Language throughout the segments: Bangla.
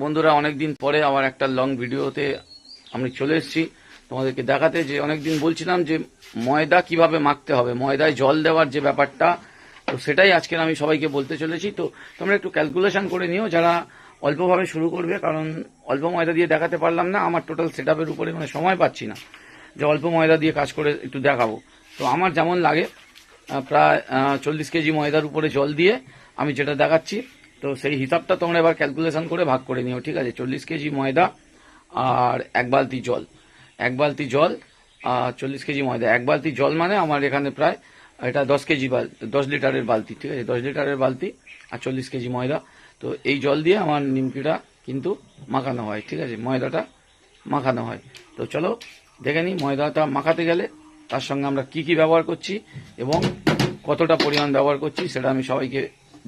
বন্ধুরা, অনেকদিন পরে আবার একটা লং ভিডিওতে আমি চলে এসেছি তোমাদেরকে দেখাতে। যে অনেকদিন বলছিলাম যে ময়দা কীভাবে মাখতে হবে, ময়দায় জল দেওয়ার যে ব্যাপারটা, তো সেটাই আজকের আমি সবাইকে বলতে চলেছি। তো তোমরা একটু ক্যালকুলেশন করে নিও যারা অল্পভাবে শুরু করবে, কারণ অল্প ময়দা দিয়ে দেখাতে পারলাম না। আমার টোটাল সেট উপরে মানে সময় পাচ্ছি না যে অল্প ময়দা দিয়ে কাজ করে একটু দেখাবো। তো আমার যেমন লাগে প্রায় চল্লিশ কেজি ময়দার উপরে জল দিয়ে আমি যেটা দেখাচ্ছি তো সেই হিসাবটা তোমরা এবার ক্যালকুলেশন করে ভাগ করে নিও, ঠিক আছে? চল্লিশ কেজি ময়দা আর এক বালতি জল। এক বালতি জল আর চল্লিশ কেজি ময়দা। এক বালতি জল মানে আমার এখানে প্রায়, এটা দশ কেজি দশ লিটারের বালতি, ঠিক আছে? দশ লিটারের বালতি আর চল্লিশ কেজি ময়দা। তো এই জল দিয়ে আমার নিমকিটা কিন্তু মাখানো হয়, ঠিক আছে? ময়দাটা মাখানো হয়। তো চলো, দেখে নিই ময়দাটা মাখাতে গেলে তার সঙ্গে আমরা কি কি ব্যবহার করছি এবং কতটা পরিমাণ ব্যবহার করছি, সেটা আমি সবাইকে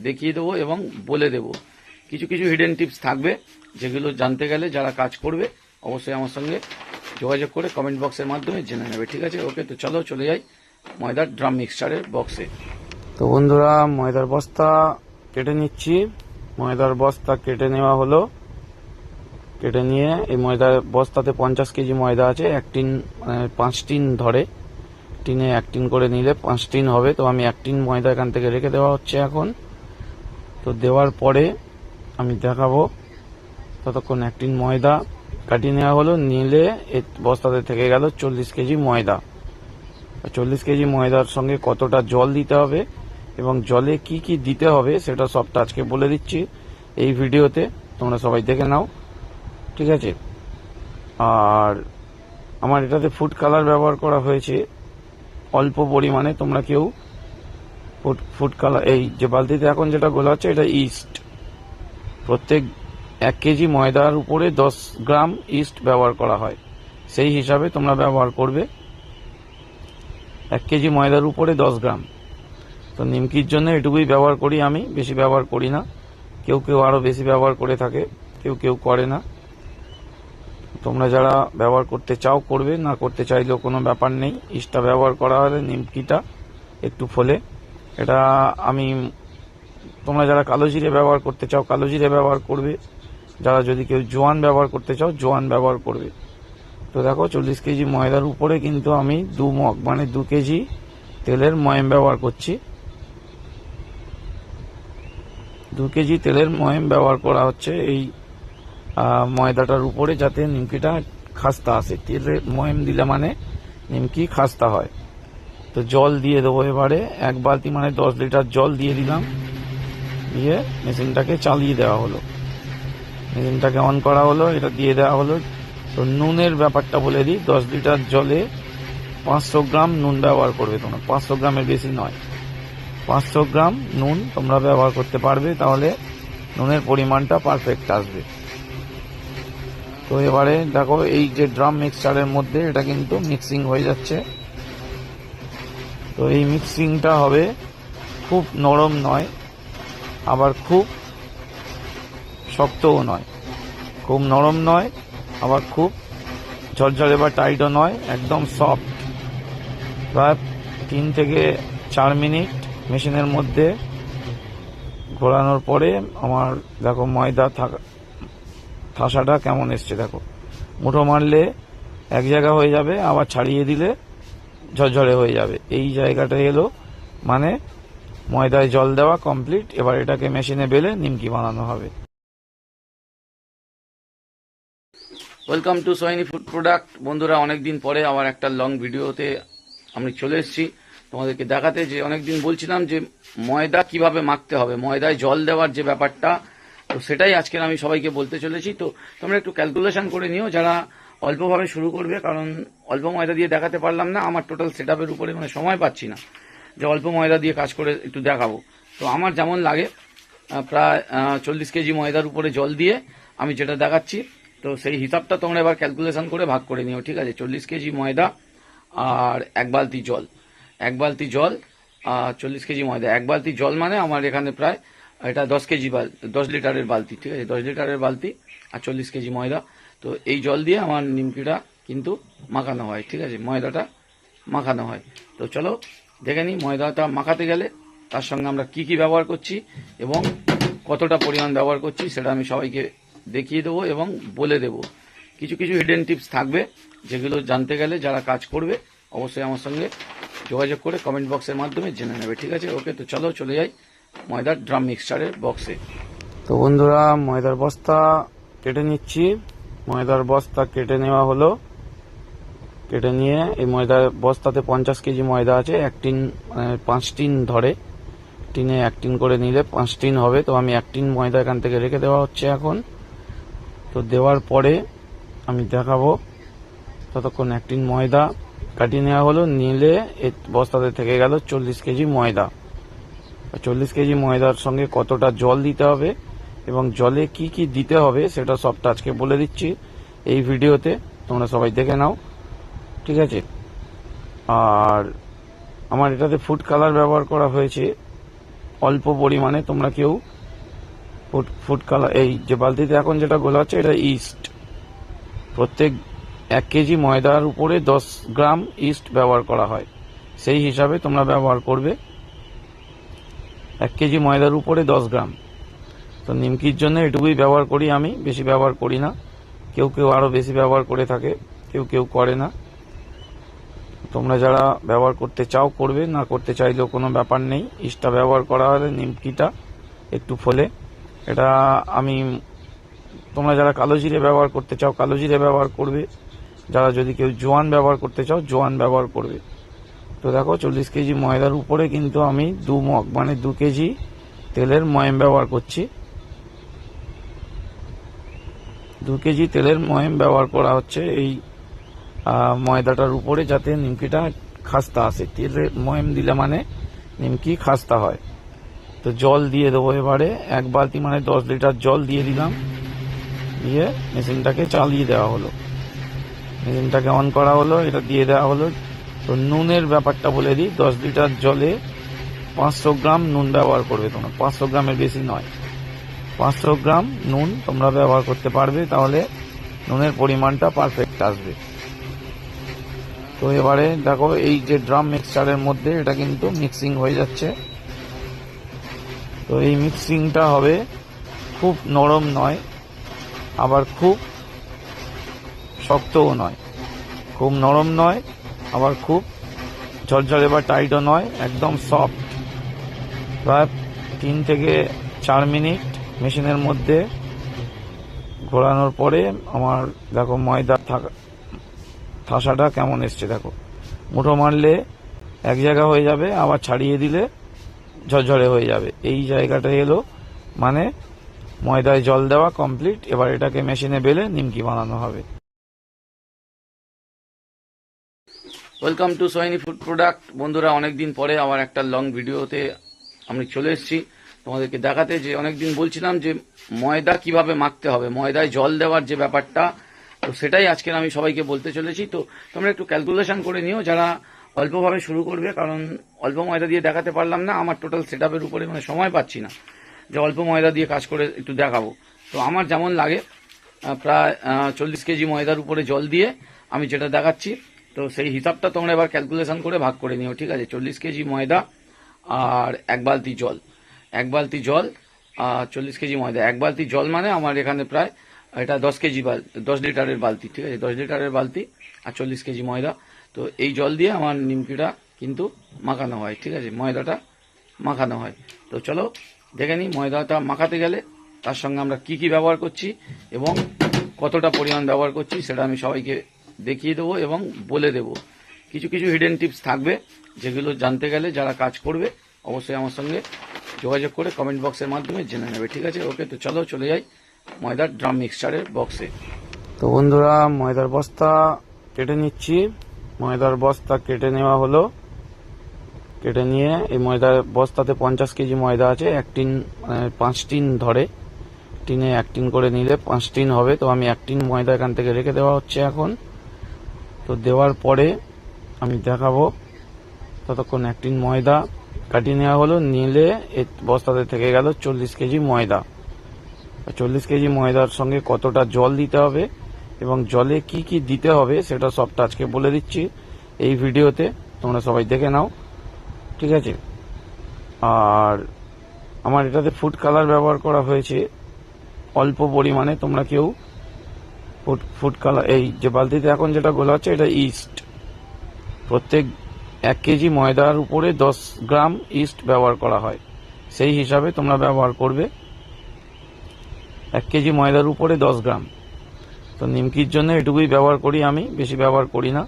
দেখিয়ে দেবো এবং বলে দেবো। কিছু কিছু হিডেন টিপস থাকবে, যেগুলো জানতে গেলে যারা কাজ করবে, অবশ্যই আমার সঙ্গে যোগাযোগ করে কমেন্ট বক্সের মাধ্যমে জেনে নেবে, ঠিক আছে? ওকে, তো চলো, চলে যাই ময়দার ড্রাম মিক্সচারের বক্সে তো বন্ধুরা, ময়দার বস্তা কেটে নিচ্ছি। ময়দার বস্তা কেটে নেওয়া হলো। কেটে নিয়ে এই ময়দার বস্তাতে পঞ্চাশ কেজি ময়দা আছে, এক টিন মানে পাঁচ টিন ধরে। টিনে এক টিন করে নিলে পাঁচ টিন হবে, তো আমি এক টিন ময়দা এখান থেকে রেখে দেওয়া হচ্ছে এখন। তো দেওয়ার পরে আমি দেখাবো। ততক্ষণ এক টিন ময়দা কাটিয়ে নেওয়া হলো, নিলে বস্তাতে থেকে গেল চল্লিশ কেজি ময়দা। চল্লিশ কেজি ময়দার সঙ্গে কতটা জল দিতে হবে এবং জলে কি কি দিতে হবে সেটা সবটা আজকে বলে দিচ্ছি এই ভিডিওতে, তোমরা সবাই দেখে নাও। ঠিক আছে? আর আমার এটাতে ফুড কালার ব্যবহার করা হয়েছে। অল্প পরিমাণে, তোমরা কেউ ফুড ফুড কালার এই যে বালতিতে এখন যেটা গোলা হচ্ছে, এটা ইস্ট প্রত্যেক এক কেজি ময়দার উপরে দশ গ্রাম ইস্ট ব্যবহার করা হয়। সেই হিসাবে তোমরা ব্যবহার করবে এক কেজি ময়দার উপরে দশ গ্রাম। তো নিমকির জন্য এটুকুই ব্যবহার করি আমি, বেশি ব্যবহার করি না। কেউ কেউ আরও বেশি ব্যবহার করে থাকে, কেউ কেউ করে না। তোমরা যারা ব্যবহার করতে চাও, করবে। না করতে চাইলেও কোনো ব্যাপার নেই। ইস্টটা ব্যবহার করা হলে নিমকিটা একটু ফলে। এটা আমি, তোমরা যারা কালো জিরে ব্যবহার করতে চাও, কালো জিরে ব্যবহার করবে। যারা যদি কেউ জোয়ান ব্যবহার করতে চাও, জোয়ান ব্যবহার করবে। তো দেখো, চল্লিশ কেজি ময়দার উপরে কিন্তু আমি দু মগ মানে দু কেজি তেলের ময়ম ব্যবহার করছি। দু কেজি তেলের ময়ম ব্যবহার করা হচ্ছে এই ময়দাটার উপরে যাতে নিমকিটা খাস্তা আসে। তেলের ময়ম দিলে মানে নিমকি খাস্তা হয়। তো জল দিয়ে দেবো এবারে। এক বালতি মানে দশ লিটার জল দিয়ে দিলাম। দিয়ে মেশিনটাকে চালিয়ে দেওয়া হলো। মেশিনটাকে অন করা হলো, এটা দিয়ে দেওয়া হলো। তো নুনের ব্যাপারটা বলে দিই, দশ লিটার জলে পাঁচশো গ্রাম নুন ব্যবহার করবে তোমরা। পাঁচশো গ্রামের বেশি নয়। পাঁচশো গ্রাম নুন তোমরা ব্যবহার করতে পারবে, তাহলে নুনের পরিমাণটা পারফেক্ট আসবে। তো এবারে দেখো, এই যে ড্রাম মিক্সচারের মধ্যে এটা কিন্তু মিক্সিং হয়ে যাচ্ছে। তো এই মিক্সিংটা হবে খুব নরম নয়, আবার খুব শক্তও নয়। খুব নরম নয়, আবার খুব ঝরঝরে বা টাইটও নয়, একদম সফট প্রায় তিন থেকে চার মিনিট মেশিনের মধ্যে ঘোরানোর পরে আমার দেখো ময়দা থাকা, ঠাসাটা কেমন এসছে দেখো। মুঠো মারলে এক জায়গা হয়ে যাবে, আবার ছাড়িয়ে দিলে ঝরঝরে হয়ে যাবে। এই জায়গাটা এলো মানে ময়দায় জল দেওয়া কমপ্লিট এবার এটাকে মেশিনে বেলে নিমকি বানানো হবে। Welcome to Sohini food product বন্ধুরা, অনেকদিন পরে আমার একটা লং ভিডিওতে আমি চলে এসেছি। তোমাদেরকে দেখাতে যে অনেকদিন বলছিলাম যে ময়দা কীভাবে মাখতে হবে, ময়দায় জল দেওয়ার যে ব্যাপারটা, তো সেটাই আজকের আমি সবাইকে বলতে চলেছি। তো তোমরা একটু ক্যালকুলেশন করে নিও, যারা অল্পভাবে শুরু করবে, কারণ অল্প ময়দা দিয়ে দেখাতে পারলাম না। আমার টোটাল সেট উপরে মানে সময় পাচ্ছি না যে অল্প ময়দা দিয়ে কাজ করে একটু দেখাবো। তো আমার যেমন লাগে প্রায় চল্লিশ কেজি ময়দার উপরে জল দিয়ে আমি যেটা দেখাচ্ছি, তো সেই হিসাবটা তোমরা এবার ক্যালকুলেশন করে ভাগ করে নিও, ঠিক আছে? চল্লিশ কেজি ময়দা আর এক বালতি জল। এক বালতি জল আর চল্লিশ কেজি ময়দা। এক বালতি জল মানে আমার এখানে প্রায়, এটা দশ কেজি বাল, দশ লিটারের বালতি, ঠিক আছে? দশ লিটারের বালতি আর চল্লিশ কেজি ময়দা। তো এই জল দিয়ে আমার নিমকিটা কিন্তু মাখানো হয়, ঠিক আছে? ময়দাটা মাখানো হয়। তো চলো, দেখে নিই ময়দাটা মাখাতে গেলে তার সঙ্গে আমরা কি কি ব্যবহার করছি এবং কতটা পরিমাণ ব্যবহার করছি সেটা আমি সবাইকে দেখিয়ে দেবো এবং বলে দেবো। কিছু কিছু হিডেন টিপস থাকবে যেগুলো জানতে গেলে যারা কাজ করবে অবশ্যই আমার সঙ্গে যোগাযোগ করে কমেন্ট বক্সের মাধ্যমে জেনে নেবে, ঠিক আছে? ওকে তো চলো, চলে যাই ময়দার ড্রাম মিক্সচারের বক্সে তো বন্ধুরা, ময়দার বস্তা কেটে নিচ্ছি। ময়দার বস্তা কেটে নেওয়া হলো। কেটে নিয়ে এই ময়দা বস্তাতে পঞ্চাশ কেজি ময়দা আছে, এক টিন মানে পাঁচ টিন ধরে। টিনে এক টিন করে নিলে পাঁচ টিন হবে, তো আমি এক টিন ময়দা এখান থেকে রেখে দেওয়া হচ্ছে এখন। তো দেওয়ার পরে আমি দেখাবো। ততক্ষণ এক টিন ময়দা কাটিয়ে নেওয়া হলো, নিলে বস্তাতে থেকে গেল চল্লিশ কেজি ময়দা। চল্লিশ কেজি ময়দার সঙ্গে কতটা জল দিতে হবে এবং জলে কি কি দিতে হবে সেটা সবটা আজকে বলে দিচ্ছি। এই ভিডিওতে তোমরা সবাই দেখে নাও। ঠিক আছে? আর আমার এটাতে ফুড কালার ব্যবহার করা হয়েছে। অল্প পরিমাণে তোমরা কেউ ফুড ফুড কালার এই যে বালতিতে এখন যেটা গোলা হচ্ছে এটা ইস্ট প্রত্যেক এক কেজি ময়দার উপরে দশ গ্রাম ইস্ট ব্যবহার করা হয়। সেই হিসাবে তোমরা ব্যবহার করবে। এক কেজি ময়দার উপরে দশ গ্রাম। তো নিমকির জন্য এটুকুই ব্যবহার করি আমি, বেশি ব্যবহার করি না। কেউ কেউ আরও বেশি ব্যবহার করে থাকে, কেউ কেউ করে না। তোমরা যারা ব্যবহার করতে চাও, করবে। না করতে চাইলেও কোনো ব্যাপার নেই। ইস্টটা ব্যবহার করা হলে নিমকিটা একটু ফলে। এটা আমি, তোমরা যারা কালো জিরে ব্যবহার করতে চাও, কালো জিরে ব্যবহার করবে। যারা যদি কেউ জোয়ান ব্যবহার করতে চাও, জোয়ান ব্যবহার করবে। তো দেখো, চল্লিশ কেজি ময়দার উপরে কিন্তু আমি দু মগ মানে দু কেজি তেলের ময়ম ব্যবহার করছি। দু কেজি তেলের ময়ম ব্যবহার করা হচ্ছে। এই ময়দাটার উপরে যাতে নিমকিটা খাস্তা আসে। তেলের ময়ম দিলে মানে নিমকি খাস্তা হয়। তো জল দিয়ে দেবো এবারে। এক বালতি মানে দশ লিটার জল দিয়ে দিলাম। দিয়ে মেশিনটাকে চালিয়ে দেওয়া হলো। মেশিনটাকে অন করা হলো, এটা দিয়ে দেওয়া হলো। তো নুনের ব্যাপারটা বলে দিই। দশ লিটার জলে পাঁচশো গ্রাম নুন ব্যবহার করবে তোমরা। পাঁচশো গ্রামের বেশি নয়। পাঁচশো গ্রাম নুন তোমরা ব্যবহার করতে পারবে, তাহলে নুনের পরিমাণটা পারফেক্ট আসবে। তো এবারে দেখো, এই যে ড্রাম মিক্সচারের মধ্যে এটা কিন্তু মিক্সিং হয়ে যাচ্ছে। তো এই মিক্সিংটা হবে খুব নরম নয়, আবার খুব শক্তও নয়। খুব নরম নয়, আবার খুব ঝরঝরে বা টাইটও নয়, একদম সফট প্রায় তিন থেকে চার মিনিট মেশিনের মধ্যে ঘোরানোর পরে আমার, দেখো ময়দা থাকা ঠাসাটা কেমন এসছে, দেখো। মুঠো মারলে এক জায়গা হয়ে যাবে, আবার ছাড়িয়ে দিলে ঝরঝরে হয়ে যাবে। এই জায়গাটা এলো মানে ময়দায় জল দেওয়া কমপ্লিট, এবার এটাকে মেশিনে বেলে নিমকি বানানো হবে। Welcome to Sohini food product. বন্ধুরা, অনেকদিন পরে আবার একটা লং ভিডিওতে আমি চলে এসেছি। তোমাদেরকে দেখাতে যে অনেকদিন বলছিলাম যে ময়দা কীভাবে মাখতে হবে, ময়দায় জল দেওয়ার যে ব্যাপারটা, তো সেটাই আজকের আমি সবাইকে বলতে চলেছি। তো তোমরা একটু ক্যালকুলেশন করে নিও, যারা অল্পভাবে শুরু করবে, কারণ অল্প ময়দা দিয়ে দেখাতে পারলাম না, আমার টোটাল সেট আপের উপরে মানে সময় পাচ্ছি না। যে অল্প ময়দা দিয়ে কাজ করে একটু দেখাবো। তো আমার যেমন লাগে প্রায় চল্লিশ কেজি ময়দার উপরে জল দিয়ে আমি যেটা দেখাচ্ছি, তো সেই হিসাবটা তোমরা এবার ক্যালকুলেশন করে ভাগ করে নিও, ঠিক আছে? চল্লিশ কেজি ময়দা আর এক বালতি জল। এক বালতি জল চল্লিশ কেজি ময়দা। এক বালতি জল মানে আমার এখানে প্রায়, এটা দশ কেজি বাল, দশ লিটারের বালতি, ঠিক আছে? দশ লিটারের বালতি আর চল্লিশ কেজি ময়দা। তো এই জল দিয়ে আমার নিমকিটা কিন্তু মাখানো হয়, ঠিক আছে? ময়দাটা মাখানো হয়। তো চলো, দেখে নিই ময়দাটা মাখাতে গেলে তার সঙ্গে আমরা কি কি ব্যবহার করছি এবং কতটা পরিমাণ ব্যবহার করছি সেটা আমি সবাইকে দেখিয়ে দেবো এবং বলে দেবো। কিছু কিছু হিডেন টিপস থাকবে যেগুলো জানতে গেলে যারা কাজ করবে, অবশ্যই আমার সঙ্গে যোগাযোগ করে কমেন্ট বক্সের মাধ্যমে জেনে নেবে, ঠিক আছে? ওকে তো চলো চলে যাই ময়দার ড্রাম মিক্সচারের বক্সে তো বন্ধুরা, ময়দার বস্তা কেটে নিচ্ছি। ময়দার বস্তা কেটে নেওয়া হলো। কেটে নিয়ে এই ময়দার বস্তাতে পঞ্চাশ কেজি ময়দা আছে, এক টিন মানে পাঁচ টিন ধরে। টিনে এক টিন করে নিলে পাঁচ টিন হবে, তো আমি এক টিন ময়দা এখান থেকে রেখে দেওয়া হচ্ছে এখন। তো দেওয়ার পরে আমি দেখাবো ততক্ষণ এক টিন ময়দা কাটিয়ে নেওয়া হলো, নিলে বস্তাতে থেকে গেল চল্লিশ কেজি ময়দা। চল্লিশ কেজি ময়দার সঙ্গে কতটা জল দিতে হবে এবং জলে কি কি দিতে হবে সেটা সবটা আজকে বলে দিচ্ছি এই ভিডিওতে। তোমরা সবাই দেখে নাও, ঠিক আছে? আর আমার এটাতে ফুড কালার ব্যবহার করা হয়েছে। অল্প পরিমাণে তোমরা কেউ ফুড ফুড কালার, এই যে বালতিতে এখন যেটা গোলা হচ্ছে, এটা ইস্ট। প্রত্যেক এক কেজি ময়দার উপরে দশ গ্রাম ইস্ট ব্যবহার করা হয়। সেই হিসাবে তোমরা ব্যবহার করবে এক কেজি ময়দার উপরে দশ গ্রাম। তো নিমকির জন্য এটুকুই ব্যবহার করি আমি, বেশি ব্যবহার করি না।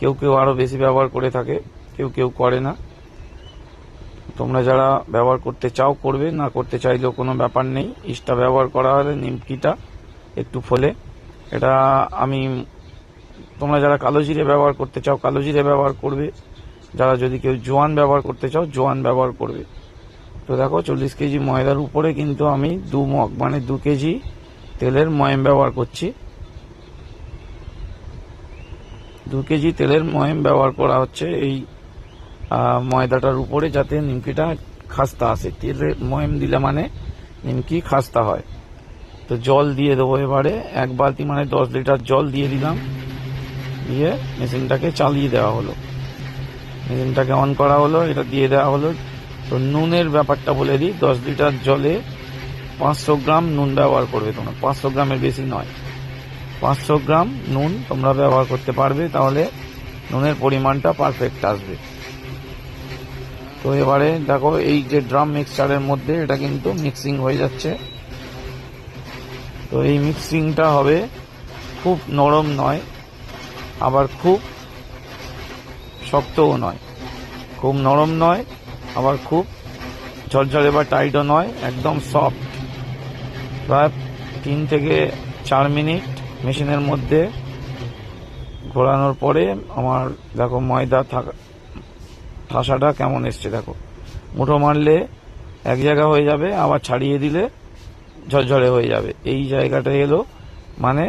কেউ কেউ আরও বেশি ব্যবহার করে থাকে, কেউ কেউ করে না। তোমরা যারা ব্যবহার করতে চাও করবে, না করতে চাইলেও কোনো ব্যাপার নেই। ইস্টটা ব্যবহার করা হলে নিমকিটা একটু ফলে। এটা আমি, তোমরা যারা কালো জিরে ব্যবহার করতে চাও, কালো জিরে ব্যবহার করবে। যারা যদি কেউ জোয়ান ব্যবহার করতে চাও, জোয়ান ব্যবহার করবে। তো দেখো, চল্লিশ কেজি ময়দার উপরে কিন্তু আমি দু মগ মানে দু কেজি তেলের ময়ম ব্যবহার করছি। দু কেজি তেলের ময়ম ব্যবহার করা হচ্ছে এই ময়দাটার উপরে যাতে নিমকিটা খাস্তা আসে। তেলের ময়ম দিলে মানে নিমকি খাস্তা হয়। তো জল দিয়ে দেবো এবারে। এক বালতি মানে দশ লিটার জল দিয়ে দিলাম। দিয়ে মেশিনটাকে চালিয়ে দেওয়া হলো। মেশিনটাকে অন করা হলো, এটা দিয়ে দেওয়া হলো। তো নুনের ব্যাপারটা বলে দিই, দশ লিটার জলে পাঁচশো গ্রাম নুন ব্যবহার করবে তোমরা। পাঁচশো গ্রামের বেশি নয়। পাঁচশো গ্রাম নুন তোমরা ব্যবহার করতে পারবে, তাহলে নুনের পরিমাণটা পারফেক্ট আসবে। তো এবারে দেখো, এই যে ড্রাম মিক্সচারের মধ্যে এটা কিন্তু মিক্সিং হয়ে যাচ্ছে। তো এই মিক্সিংটা হবে খুব নরম নয়, আবার খুব শক্তও নয়। খুব নরম নয়, আবার খুব ঝরঝরে বা টাইটও নয়, একদম সফট। প্রায় তিন থেকে চার মিনিট মেশিনের মধ্যে ঘোরানোর পরে আমার দেখো ময়দা থাকা ঠাসাটা কেমন এসছে দেখো। মুঠো মারলে এক জায়গা হয়ে যাবে, আবার ছাড়িয়ে দিলে ঝরঝরে হয়ে যাবে। এই জায়গাটা এলো মানে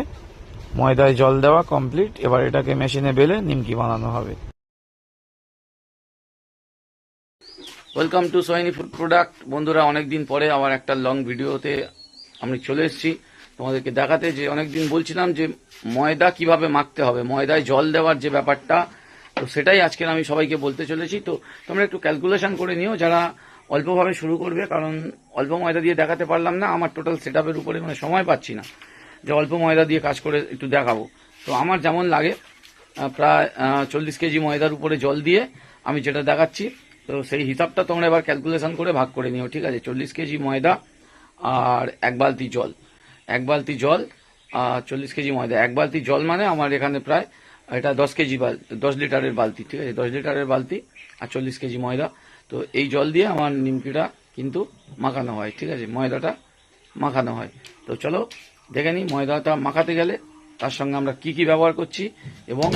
ময়দায় জল দেওয়া কমপ্লিট, এবার এটাকে মেশিনে বেলে নিমকি বানানো হবে। Welcome to Sohini food product বন্ধুরা, অনেকদিন পরে আমার একটা লং ভিডিওতে আমি চলে এসেছি। তোমাদেরকে দেখাতে যে অনেকদিন বলছিলাম যে ময়দা কীভাবে মাখতে হবে, ময়দায় জল দেওয়ার যে ব্যাপারটা, তো সেটাই আজকে আমি সবাইকে বলতে চলেছি। তো তোমরা একটু ক্যালকুলেশন করে নিও যারা অল্পভাবে শুরু করবে, কারণ অল্প ময়দা দিয়ে দেখাতে পারলাম না। আমার টোটাল সেট আপের উপরে মানে সময় পাচ্ছি না। যে অল্প ময়দা দিয়ে কাজ করে একটু দেখাবো। তো আমার যেমন লাগে প্রায় চল্লিশ কেজি ময়দার উপরে জল দিয়ে আমি যেটা দেখাচ্ছি তো সেই হিসাবটা তোমরা এবার ক্যালকুলেশন করে ভাগ করে নিও, ঠিক আছে? চল্লিশ কেজি ময়দা আর এক বালতি জল। এক বালতি জল আর চল্লিশ কেজি ময়দা। এক বালতি জল মানে আমার এখানে প্রায় এটা দশ কেজি বালতি দশ লিটারের বালতি, ঠিক আছে? দশ লিটারের বালতি আর চল্লিশ কেজি ময়দা। তো এই জল দিয়ে আমার নিমকিটা কিন্তু মাখানো হয়, ঠিক আছে? ময়দাটা মাখানো হয়। তো চলো, দেখে নিই ময়দাটা মাখাতে গেলে তার সঙ্গে আমরা কি কি ব্যবহার করছি এবং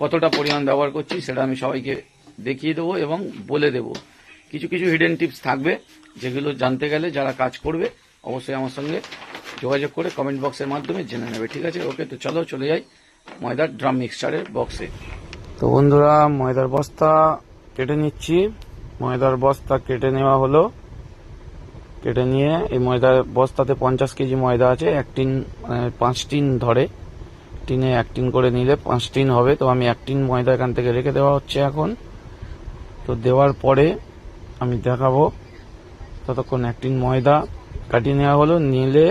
কতটা পরিমাণ ব্যবহার করছি, সেটা আমি সবাইকে দেখিয়ে দেবো এবং বলে দেব। কিছু কিছু হিডেন টিপস থাকবে, যেগুলো জানতে গেলে যারা কাজ করবে, অবশ্যই আমার সঙ্গে যোগাযোগ করে কমেন্ট বক্সের মাধ্যমে জেনে নেবে, ঠিক আছে? ওকে তো চলো, চলে যাই ময়দার ড্রাম মিক্সচারের বক্সে তো বন্ধুরা, ময়দার বস্তা কেটে নিচ্ছি। ময়দার বস্তা কেটে নেওয়া হলো। কেটে নিয়ে এই ময়দার বস্তাতে পঞ্চাশ কেজি ময়দা আছে, এক টিন মানে পাঁচ টিন ধরে। টিনে এক টিন করে নিলে পাঁচ টিন হবে, তো আমি এক টিন ময়দা এখান থেকে রেখে দেওয়া হচ্ছে এখন। তো দেওয়ার পরে আমি দেখাবো। ততক্ষণ এক টিন ময়দা কাটিয়ে নেওয়া হলো, নিলে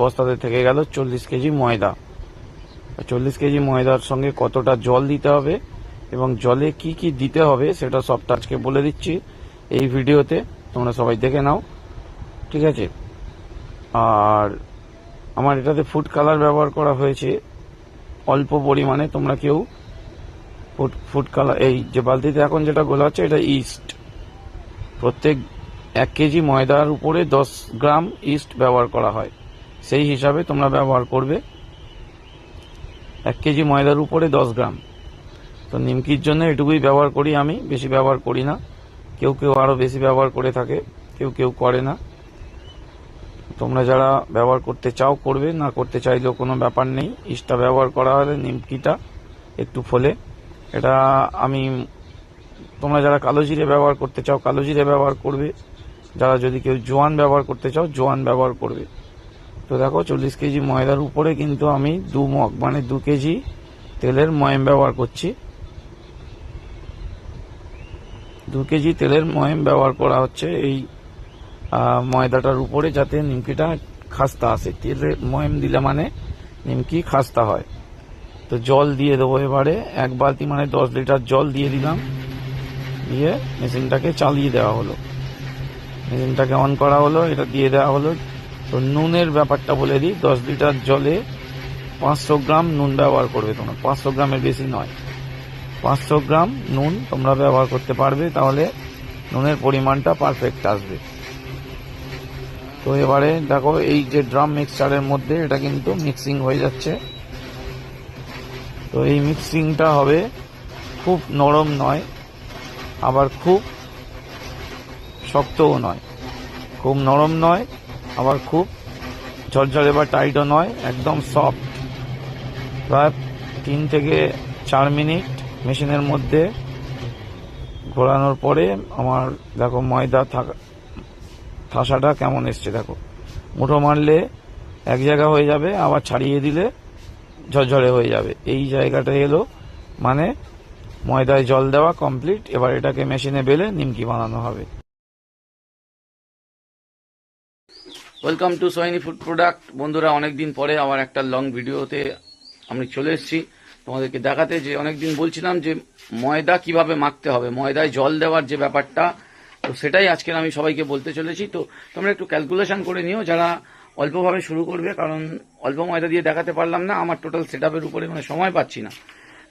বস্তাতে থেকে গেল চল্লিশ কেজি ময়দা। চল্লিশ কেজি ময়দার সঙ্গে কতটা জল দিতে হবে এবং জলে কি কি দিতে হবে সেটা সবটা আজকে বলে দিচ্ছি এই ভিডিওতে, তোমরা সবাই দেখে নাও, ঠিক আছে? আর আমার এটাতে ফুড কালার ব্যবহার করা হয়েছে, অল্প পরিমাণে, তোমরা কেউ ফুড কালার এই যে বালতিতে এখন যেটা গোলা হচ্ছে, এটা ইস্ট প্রত্যেক এক কেজি ময়দার উপরে দশ গ্রাম ইস্ট ব্যবহার করা হয়। সেই হিসাবে তোমরা ব্যবহার করবে এক কেজি ময়দার উপরে দশ গ্রাম। তো নিমকির জন্য এটুকুই ব্যবহার করি আমি, বেশি ব্যবহার করি না। কেউ কেউ আরও বেশি ব্যবহার করে থাকে, কেউ কেউ করে না। তোমরা যারা ব্যবহার করতে চাও, করবে, না করতে চাইলেও কোনো ব্যাপার নেই। ইস্টটা ব্যবহার করা হলে নিমকিটা একটু ফলে। এটা আমি, তোমরা যারা কালো জিরে ব্যবহার করতে চাও, কালো জিরে ব্যবহার করবে। যারা যদি কেউ জোয়ান ব্যবহার করতে চাও, জোয়ান ব্যবহার করবে। তো দেখো, চল্লিশ কেজি ময়দার উপরে কিন্তু আমি দু মগ মানে দু কেজি তেলের ময়ম ব্যবহার করছি। দু কেজি তেলের ময়ম ব্যবহার করা হচ্ছে এই ময়দাটার উপরে যাতে নিমকিটা খাস্তা আসে। তেলে ময়ম দিলে মানে নিমকি খাস্তা হয়। তো জল দিয়ে দেবো এবারে। এক বালতি মানে দশ লিটার জল দিয়ে দিলাম। দিয়ে মেশিনটাকে চালিয়ে দেওয়া হলো। মেশিনটাকে অন করা হলো, এটা দিয়ে দেওয়া হলো। তো নুনের ব্যাপারটা বলে দিই, দশ লিটার জলে পাঁচশো গ্রাম নুন ব্যবহার করবে তোমরা। পাঁচশো গ্রামের বেশি নয়। পাঁচশো গ্রাম নুন তোমরা ব্যবহার করতে পারবে, তাহলে নুনের পরিমাণটা পারফেক্ট আসবে। তো এবারে দেখো, এই যে ড্রাম মিক্সচারের মধ্যে এটা কিন্তু মিক্সিং হয়ে যাচ্ছে। তো এই মিক্সিংটা হবে। খুব নরম নয়, আবার খুব শক্তও নয়। খুব নরম নয়, আবার খুব ঝরঝরে বা টাইটও নয়, একদম সফট প্রায় তিন থেকে চার মিনিট মেশিনের মধ্যে ঘোরানোর পরে আমার, দেখো ময়দা থাকা, ঠাসাটা কেমন এসছে, দেখো। মুঠো মারলে এক জায়গা হয়ে যাবে, আবার ছাড়িয়ে দিলে ঝরঝরে হয়ে যাবে। এই জায়গাটা এলো মানে ময়দায় জল দেওয়া কমপ্লিট এবার এটাকে মেশিনে বেলে নিমকি বানানো হবে। Welcome to Sohini food product বন্ধুরা, অনেকদিন পরে আবার একটা লং ভিডিওতে আমি চলে এসেছি। তোমাদেরকে দেখাতে যে অনেকদিন বলছিলাম যে ময়দা কীভাবে মাখতে হবে, ময়দায় জল দেওয়ার যে ব্যাপারটা, তো সেটাই আজকের আমি সবাইকে বলতে চলেছি। তো তোমরা একটু ক্যালকুলেশন করে নিও, যারা অল্পভাবে শুরু করবে, কারণ অল্প ময়দা দিয়ে দেখাতে পারলাম না, আমার টোটাল সেট আপের উপরে মানে সময় পাচ্ছি না।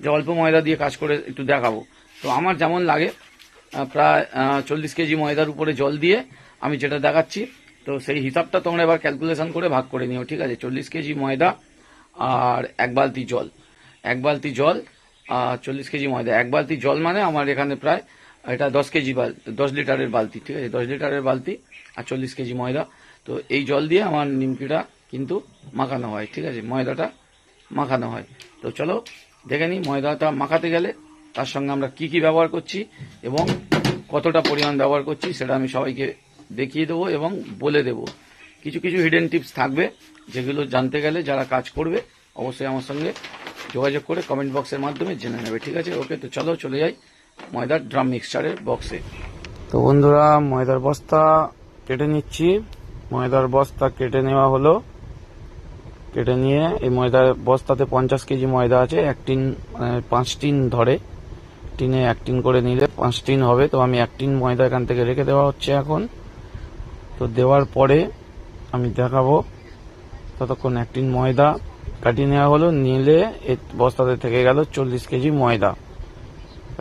যে অল্প ময়দা দিয়ে কাজ করে একটু দেখাবো। তো আমার যেমন লাগে প্রায় চল্লিশ কেজি ময়দার উপরে জল দিয়ে আমি যেটা দেখাচ্ছি, তো সেই হিসাবটা তোমরা এবার ক্যালকুলেশন করে ভাগ করে নিও, ঠিক আছে? চল্লিশ কেজি ময়দা আর এক বালতি জল। এক বালতি জল আর চল্লিশ কেজি ময়দা। এক বালতি জল মানে আমার এখানে প্রায়, এটা দশ কেজি বালতি দশ লিটারের বালতি, ঠিক আছে? দশ লিটারের বালতি আর চল্লিশ কেজি ময়দা। তো এই জল দিয়ে আমার নিমকিটা কিন্তু মাখানো হয়, ঠিক আছে? ময়দাটা মাখানো হয়। তো চলো, দেখে নিই ময়দাটা মাখাতে গেলে তার সঙ্গে আমরা কি কি ব্যবহার করছি এবং কতটা পরিমাণ ব্যবহার করছি সেটা আমি সবাইকে দেখিয়ে দেবো এবং বলে দেব। কিছু কিছু হিডেন টিপস থাকবে যেগুলো জানতে গেলে যারা কাজ করবে অবশ্যই আমার সঙ্গে যোগাযোগ করে কমেন্ট বক্সের মাধ্যমে জেনে নেবে, ঠিক আছে? ওকে, তো চলো, চলে যাই ময়দার ড্রাম মিক্সচারের বক্সে তো বন্ধুরা, ময়দার বস্তা কেটে নিচ্ছি। ময়দার বস্তা কেটে নেওয়া হলো। কেটে নিয়ে এই ময়দার বস্তাতে পঞ্চাশ কেজি ময়দা আছে, এক টিন মানে পাঁচ টিন ধরে। টিনে এক টিন করে নিলে পাঁচ টিন হবে, তো আমি এক টিন ময়দা এখান থেকে রেখে দেওয়া হচ্ছে এখন। তো দেওয়ার পরে আমি দেখাবো। ততক্ষণ এক টিন ময়দা কাটিয়ে নেওয়া হলো, নিলে বস্তাতে থেকে গেল চল্লিশ কেজি ময়দা।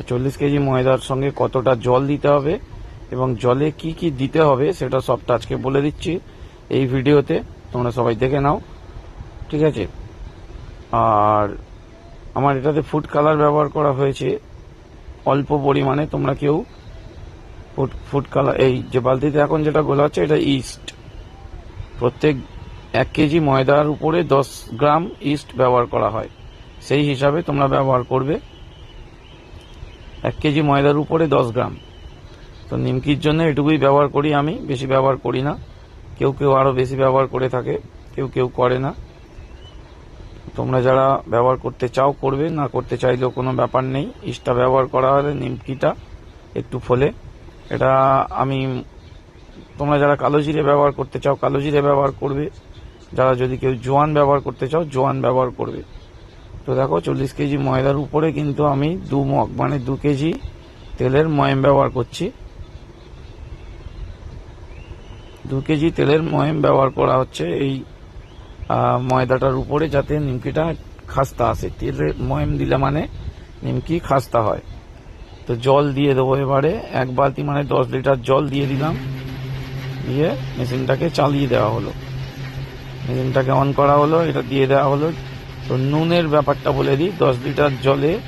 চল্লিশ কেজি ময়দার সঙ্গে কতটা জল দিতে হবে এবং জলে কি কি দিতে হবে সেটা সবটা আজকে বলে দিচ্ছি এই ভিডিওতে। তোমরা সবাই দেখে নাও। ঠিক আছে? আর আমার এটাতে ফুড কালার ব্যবহার করা হয়েছে। অল্প পরিমাণে তোমরা কেউ ফুড ফুড কালার এই যে বালতিতে এখন যেটা গোলা হচ্ছে এটা ইস্ট প্রত্যেক এক কেজি ময়দার উপরে দশ গ্রাম ইস্ট ব্যবহার করা হয়। সেই হিসাবে তোমরা ব্যবহার করবে। এক কেজি ময়দার উপরে দশ গ্রাম। তো নিমকির জন্য এটুকুই ব্যবহার করি আমি, বেশি ব্যবহার করি না। কেউ কেউ আরও বেশি ব্যবহার করে থাকে, কেউ কেউ করে না। তোমরা যারা ব্যবহার করতে চাও করবে, না করতে চাইলেও কোনো ব্যাপার নেই। ইস্টটা ব্যবহার করা হলে নিমকিটা একটু ফলে। এটা আমি, তোমরা যারা কালো জিরে ব্যবহার করতে চাও, কালো জিরে ব্যবহার করবে। যারা যদি কেউ জোয়ান ব্যবহার করতে চাও, জোয়ান ব্যবহার করবে। তো দেখো, চল্লিশ কেজি ময়দার উপরে কিন্তু আমি দু মগ মানে দু কেজি তেলের ময়ম ব্যবহার করছি। দু কেজি তেলের ময়ম ব্যবহার করা হচ্ছে। এই ময়দাটার উপরে যাতে নিমকিটা খাস্তা আসে। তেলের ময়ম দিলে মানে নিমকি খাস্তা হয়। তো জল দিয়ে দেবো এবারে। এক বালতি মানে দশ লিটার জল দিয়ে দিলাম। দিয়ে মেশিনটাকে চালিয়ে দেওয়া হলো। মেশিনটাকে অন করা হলো, এটা দিয়ে দেওয়া হলো। তো নুনের ব্যাপারটা বলে দিই, দশ লিটার জলে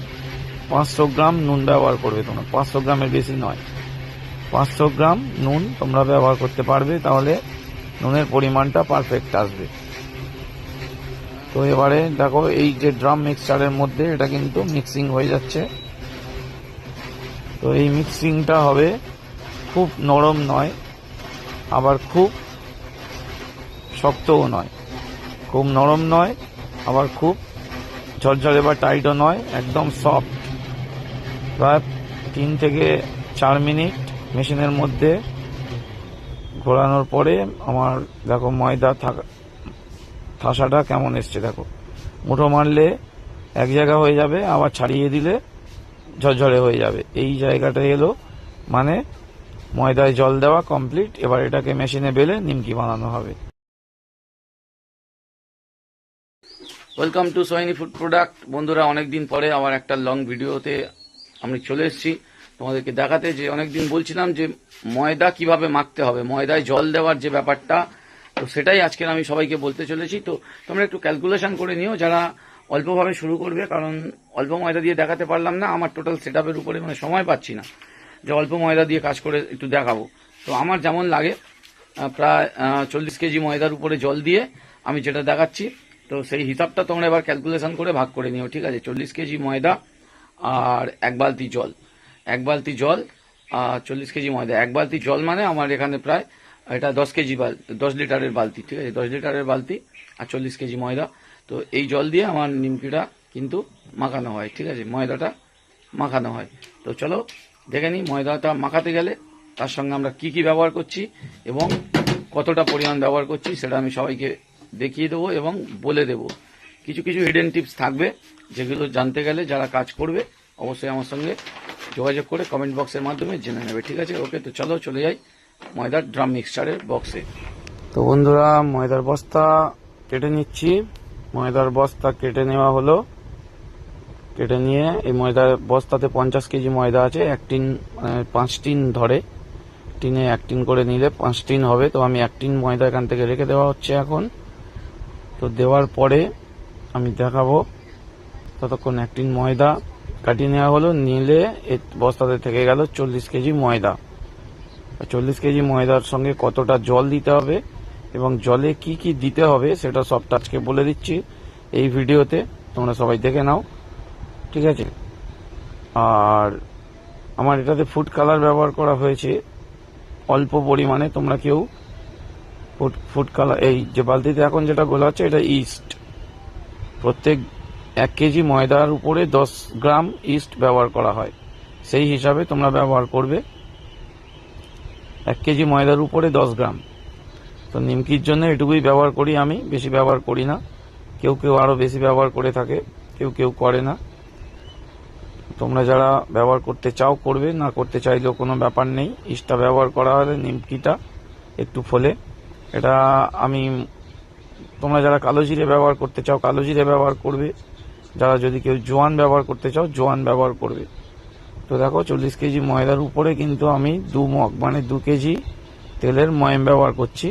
পাঁচশো গ্রাম নুন ব্যবহার করবে তোমরা। পাঁচশো গ্রামের বেশি নয়। পাঁচশো গ্রাম নুন তোমরা ব্যবহার করতে পারবে, তাহলে নুনের পরিমাণটা পারফেক্ট আসবে। তো এবারে দেখো, এই যে ড্রাম মিক্সচারের মধ্যে এটা কিন্তু মিক্সিং হয়ে যাচ্ছে। তো এই মিক্সিংটা হবে খুব নরম নয়, আবার খুব শক্তও নয়। খুব নরম নয়, আবার খুব ঝরঝরে বা টাইটও নয়, একদম সফট প্রায় তিন থেকে চার মিনিট মেশিনের মধ্যে ঘোরানোর পরে আমার, দেখো ময়দা থাকা, ঠাসাটা কেমন এসছে, দেখো। মুঠো মারলে এক জায়গা হয়ে যাবে, আবার ছাড়িয়ে দিলে ঝরঝরে হয়ে যাবে। এই জায়গাটা এলো মানে ময়দায় জল দেওয়া কমপ্লিট, এবার এটাকে মেশিনে বেলে নিমকি বানানো হবে। Welcome to Sohini food product. বন্ধুরা, অনেকদিন পরে আমার একটা লং ভিডিওতে আমি চলে এসেছি। তোমাদেরকে দেখাতে যে অনেকদিন বলছিলাম যে ময়দা কীভাবে মাখতে হবে, ময়দায় জল দেওয়ার যে ব্যাপারটা, তো সেটাই আজকের আমি সবাইকে বলতে চলেছি। তো তোমরা একটু ক্যালকুলেশন করে নিও যারা অল্পভাবে শুরু করবে, কারণ অল্প ময়দা দিয়ে দেখাতে পারলাম না, আমার টোটাল সেট উপরে মানে সময় পাচ্ছি না। যে অল্প ময়দা দিয়ে কাজ করে একটু দেখাবো। তো আমার যেমন লাগে প্রায় চল্লিশ কেজি ময়দার উপরে জল দিয়ে আমি যেটা দেখাচ্ছি, তো সেই হিসাবটা তোমরা এবার ক্যালকুলেশন করে ভাগ করে নিও, ঠিক আছে? চল্লিশ কেজি ময়দা আর এক বালতি জল। এক বালতি জল আর চল্লিশ কেজি ময়দা। এক বালতি জল মানে আমার এখানে প্রায়, এটা দশ কেজি দশ লিটারের বালতি, ঠিক আছে? দশ লিটারের বালতি আর চল্লিশ কেজি ময়দা। তো এই জল দিয়ে আমার নিমকিটা কিন্তু মাখানো হয়, ঠিক আছে? ময়দাটা মাখানো হয়। তো চলো, দেখে নিই ময়দাটা মাখাতে গেলে তার সঙ্গে আমরা কি কি ব্যবহার করছি এবং কতটা পরিমাণ ব্যবহার করছি সেটা আমি সবাইকে দেখিয়ে দেবো এবং বলে দেবো। কিছু কিছু হিডেন টিপস থাকবে যেগুলো জানতে গেলে যারা কাজ করবে অবশ্যই আমার সঙ্গে যোগাযোগ করে কমেন্ট বক্সের মাধ্যমে জেনে নেবে, ঠিক আছে? ওকে তো চলো, চলে যাই ময়দার ড্রাম মিক্সচারের বক্সে তো বন্ধুরা, ময়দার বস্তা কেটে নিচ্ছি। ময়দার বস্তা কেটে নেওয়া হলো। কেটে নিয়ে এই ময়দার বস্তাতে পঞ্চাশ কেজি ময়দা আছে, এক টিন মানে পাঁচ টিন ধরে। টিনে এক টিন করে নিলে পাঁচ টিন হবে, তো আমি এক টিন ময়দা এখান থেকে রেখে দেওয়া হচ্ছে এখন। তো দেওয়ার পরে আমি দেখাবো ততক্ষণ এক টিন ময়দা কাটিয়ে নেওয়া হলো, নিলে বস্তাতে থেকে গেল চল্লিশ কেজি ময়দা। চল্লিশ কেজি ময়দার সঙ্গে কতটা জল দিতে হবে এবং জলে কি কি দিতে হবে সেটা সব টাচকে বলে দিচ্ছি এই ভিডিওতে, তোমরা সবাই দেখে নাও, ঠিক আছে? আর আমার এটাতে ফুড কালার ব্যবহার করা হয়েছে, অল্প পরিমাণে, তোমরা কেউ ফুড ফুড কালার এই যে বালতিতে এখন যেটা গোলা হচ্ছে এটা ইস্ট প্রত্যেক এক কেজি ময়দার উপরে দশ গ্রাম ইস্ট ব্যবহার করা হয়। সেই হিসাবে তোমরা ব্যবহার করবে এক কেজি ময়দার উপরে দশ গ্রাম। তো নিমকির জন্য এটুকুই ব্যবহার করি আমি, বেশি ব্যবহার করি না। কেউ কেউ আরও বেশি ব্যবহার করে থাকে, কেউ কেউ করে না। তোমরা যারা ব্যবহার করতে চাও করবে, না করতে চাইলেও কোনো ব্যাপার নেই। ইস্টটা ব্যবহার করা হলে নিমকিটা একটু ফলে। এটা আমি, তোমরা যারা কালো জিরে ব্যবহার করতে চাও, কালো জিরে ব্যবহার করবে। যারা যদি কেউ জোয়ান ব্যবহার করতে চাও, জোয়ান ব্যবহার করবে। তো দেখো, চল্লিশ কেজি ময়দার উপরে কিন্তু আমি দু মগ মানে দু কেজি তেলের ময়ম ব্যবহার করছি।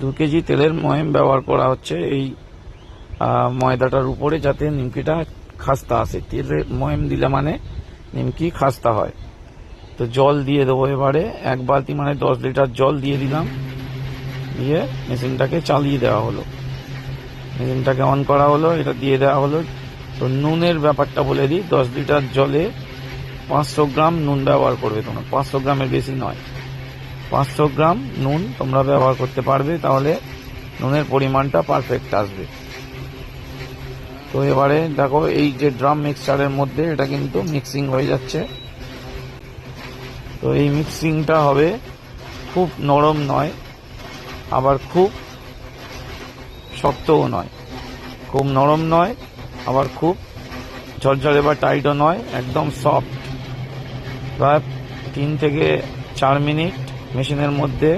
দু কেজি তেলের ময়ম ব্যবহার করা হচ্ছে এই ময়দাটার উপরে যাতে নিমকিটা খাস্তা আসে। তেলের ময়ম দিলে মানে নিমকি খাস্তা হয়। তো জল দিয়ে দেবো এবারে, এক বালতি মানে দশ লিটার জল দিয়ে দিলাম। দিয়ে মেশিনটাকে চালিয়ে দেওয়া হলো। মেশিনটাকে অন করা হলো, এটা দিয়ে দেওয়া হলো। তো নুনের ব্যাপারটা বলে দিই, দশ লিটার জলে পাঁচশো গ্রাম নুন ব্যবহার করবে তোমরা। পাঁচশো গ্রামের বেশি নয়। পাঁচশো গ্রাম নুন তোমরা ব্যবহার করতে পারবে, তাহলে নুনের পরিমাণটা পারফেক্ট আসবে। তো এবারে দেখো, এই যে ড্রাম মিক্সচারের মধ্যে এটা কিন্তু মিক্সিং হয়ে যাচ্ছে। তো এই মিক্সিংটা হবে খুব নরম নয়, আবার খুব শক্তও নয়। খুব নরম নয়, আবার খুব ঝরঝরে বা টাইটও নয়, একদম সফট। প্রায় তিন থেকে চার মিনিট মেশিনের মধ্যে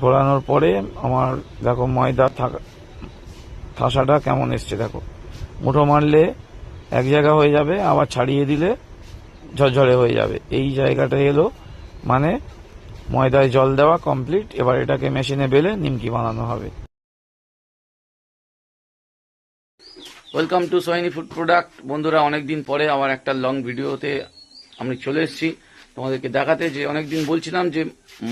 ঘোরানোর পরে আমার দেখো ময়দা থাকা, ঠাসাটা কেমন এসছে দেখো। মুঠো মারলে এক জায়গা হয়ে যাবে, আবার ছাড়িয়ে দিলে ঝরঝরে হয়ে যাবে। এই জায়গাটা এলো মানে ময়দায় জল দেওয়া কমপ্লিট, এবার এটাকে মেশিনে বেলে নিমকি বানানো হবে। Welcome to Sohini food product বন্ধুরা, অনেকদিন পরে আমার একটা লং ভিডিওতে আমি চলে এসেছি। তোমাদেরকে দেখাতে যে অনেকদিন বলছিলাম যে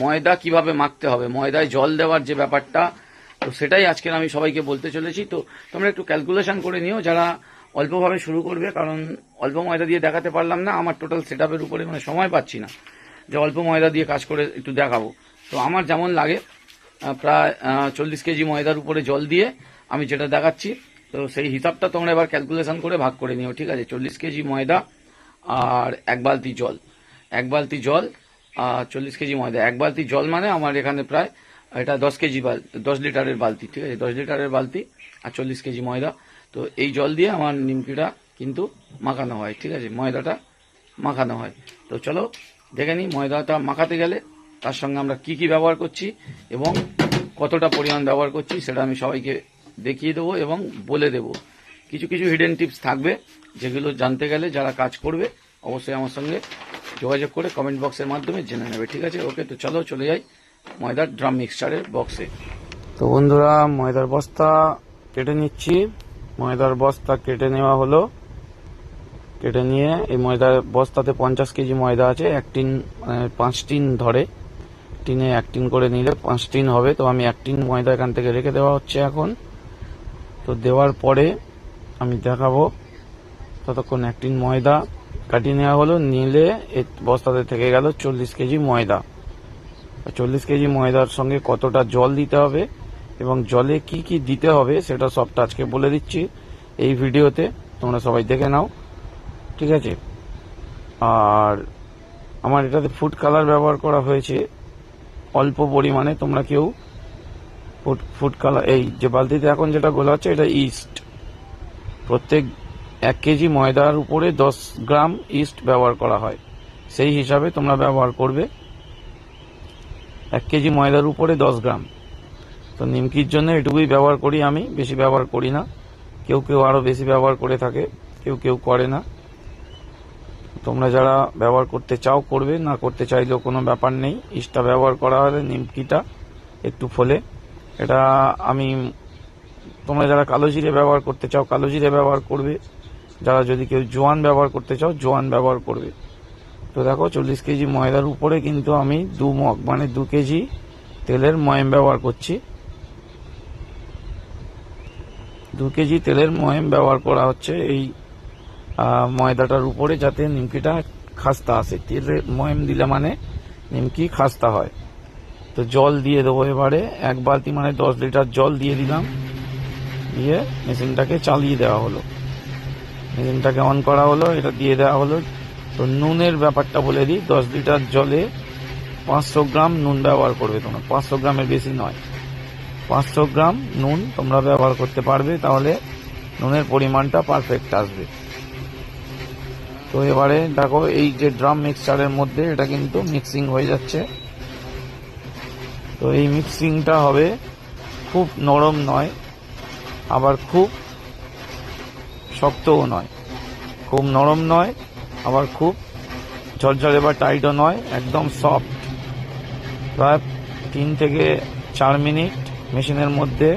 ময়দা কীভাবে মাখতে হবে, ময়দায় জল দেওয়ার যে ব্যাপারটা, তো সেটাই আজকের আমি সবাইকে বলতে চলেছি। তো তোমরা একটু ক্যালকুলেশন করে নিও, যারা অল্পভাবে শুরু করবে, কারণ অল্প ময়দা দিয়ে দেখাতে পারলাম না। আমার টোটাল সেট উপরে মানে সময় পাচ্ছি না। যে অল্প ময়দা দিয়ে কাজ করে একটু দেখাবো। তো আমার যেমন লাগে প্রায় চল্লিশ কেজি ময়দার উপরে জল দিয়ে আমি যেটা দেখাচ্ছি তো সেই হিসাবটা তোমরা এবার ক্যালকুলেশন করে ভাগ করে নিও, ঠিক আছে? চল্লিশ কেজি ময়দা আর এক বালতি জল। এক বালতি জল আর চল্লিশ কেজি ময়দা। এক বালতি জল মানে আমার এখানে প্রায়, এটা দশ কেজি বাল, দশ লিটারের বালতি, ঠিক আছে? দশ লিটারের বালতি আর চল্লিশ কেজি ময়দা। তো এই জল দিয়ে আমার নিমকিটা কিন্তু মাখানো হয়, ঠিক আছে? ময়দাটা মাখানো হয়। তো চলো, দেখে নিই ময়দাটা মাখাতে গেলে তার সঙ্গে আমরা কি কি ব্যবহার করছি এবং কতটা পরিমাণ ব্যবহার করছি, সেটা আমি সবাইকে দেখিয়ে দেবো এবং বলে দেবো। কিছু কিছু হিডেন টিপস থাকবে, যেগুলো জানতে গেলে যারা কাজ করবে, অবশ্যই আমার সঙ্গে যোগাযোগ করে কমেন্ট বক্সের মাধ্যমে জেনে নেবে, ঠিক আছে? ওকে, তো চলো, চলে যাই ময়দার ড্রাম মিক্সচারের বক্সে তো বন্ধুরা, ময়দার বস্তা কেটে নিচ্ছি। ময়দার বস্তা কেটে নেওয়া হলো। কেটে নিয়ে এই ময়দার বস্তাতে পঞ্চাশ কেজি ময়দা আছে, এক টিন মানে পাঁচ টিন ধরে। টিনে এক টিন করে নিলে পাঁচ টিন হবে, তো আমি এক টিন ময়দা এখান থেকে রেখে দেওয়া হচ্ছে এখন। তো দেওয়ার পরে আমি দেখাবো। ততক্ষণ এক টিন ময়দা কাটিয়ে নেওয়া হলো, নিলে বস্তাতে থেকে গেল চল্লিশ কেজি ময়দা। চল্লিশ কেজি ময়দার সঙ্গে কতটা জল দিতে হবে এবং জলে কি কি দিতে হবে সেটা সবটা আজকে বলে দিচ্ছি এই ভিডিওতে, তোমরা সবাই দেখে নাও। ঠিক আছে? আর আমার এটাতে ফুড কালার ব্যবহার করা হয়েছে। অল্প পরিমাণে, তোমরা কেউ ফুড ফুড কালার এই যে বালতিতে এখন যেটা গোলা হচ্ছে, এটা ইস্ট প্রত্যেক এক কেজি ময়দার উপরে দশ গ্রাম ইস্ট ব্যবহার করা হয়। সেই হিসাবে তোমরা ব্যবহার করবে এক কেজি ময়দার উপরে দশ গ্রাম। তো নিমকির জন্য এটুকুই ব্যবহার করি আমি, বেশি ব্যবহার করি না। কেউ কেউ আরও বেশি ব্যবহার করে থাকে, কেউ কেউ করে না। তোমরা যারা ব্যবহার করতে চাও, করবে, না করতে চাইলেও কোনো ব্যাপার নেই। ইস্টটা ব্যবহার করা হলে নিমকিটা একটু ফলে। এটা আমি তোমরা যারা কালো জিরে ব্যবহার করতে চাও, কালো জিরে ব্যবহার করবে। যারা যদি কেউ জোয়ান ব্যবহার করতে চাও, জোয়ান ব্যবহার করবে। তো দেখো, চল্লিশ কেজি ময়দার উপরে কিন্তু আমি দু মগ মানে দু কেজি তেলের ময়ম ব্যবহার করছি। দু কেজি তেলের ময়ম ব্যবহার করা হচ্ছে এই ময়দাটার উপরে যাতে নিমকিটা খাস্তা আসে। তেলের ময়ম দিলে মানে নিমকি খাস্তা হয়। তো জল দিয়ে দেবো এবারে। এক বালতি মানে দশ লিটার জল দিয়ে দিলাম। দিয়ে মেশিনটাকে চালিয়ে দেওয়া হলো। মেশিনটাকে অন করা হলো, এটা দিয়ে দেওয়া হলো। তো নুনের ব্যাপারটা বলে দিই, দশ লিটার জলে পাঁচশো গ্রাম নুন ব্যবহার করবে তোমরা। পাঁচশো গ্রামের বেশি নয়। পাঁচশো গ্রাম নুন তোমরা ব্যবহার করতে পারবে, তাহলে নুনের পরিমাণটা পারফেক্ট আসবে। তো এবারে দেখো, এই যে ড্রাম মিক্সচারের মধ্যে এটা কিন্তু মিক্সিং হয়ে যাচ্ছে। তো এই মিক্সিংটা হবে। খুব নরম নয়, আবার খুব শক্তও নয়। খুব নরম নয়, আবার খুব ঝরঝরে বা টাইটও নয়, একদম সফট প্রায় তিন থেকে চার মিনিট মেশিনের মধ্যে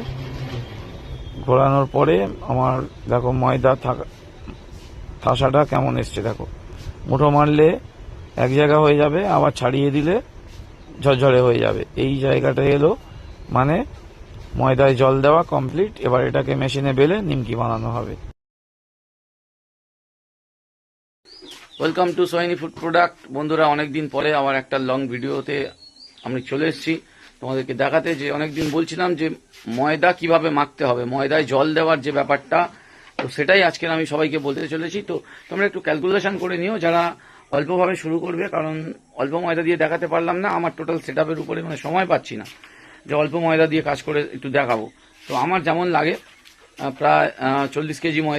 ঘোরানোর পরে আমার, দেখো, ময়দা থাকা, ঠাসাটা কেমন এসছে, দেখো। মুঠো মারলে এক জায়গা হয়ে যাবে, আবার ছাড়িয়ে দিলে ঝরঝরে হয়ে যাবে। এই জায়গাটা এলো মানে ময়দায় জল দেওয়া কমপ্লিট এবার এটাকে মেশিনে বেলে নিমকি বানানো হবে। Welcome to Sohini food product বন্ধুরা, অনেকদিন পরে আবার একটা লং ভিডিওতে আমি চলে এসেছি। তোমাদেরকে দেখাতে যে অনেকদিন বলছিলাম যে ময়দা কীভাবে মাখতে হবে, ময়দায় জল দেওয়ার যে ব্যাপারটা, তো সেটাই আজকের আমি সবাইকে বলতে চলেছি। তো তোমরা একটু ক্যালকুলেশন করে নিও, যারা অল্পভাবে শুরু করবে, কারণ অল্প ময়দা দিয়ে দেখাতে পারলাম না, আমার টোটাল সেট আপের উপরে মানে সময় পাচ্ছি না। যে অল্প ময়দা দিয়ে কাজ করে একটু দেখাবো। তো আমার যেমন লাগে প্রায় চল্লিশ কেজি ময়দা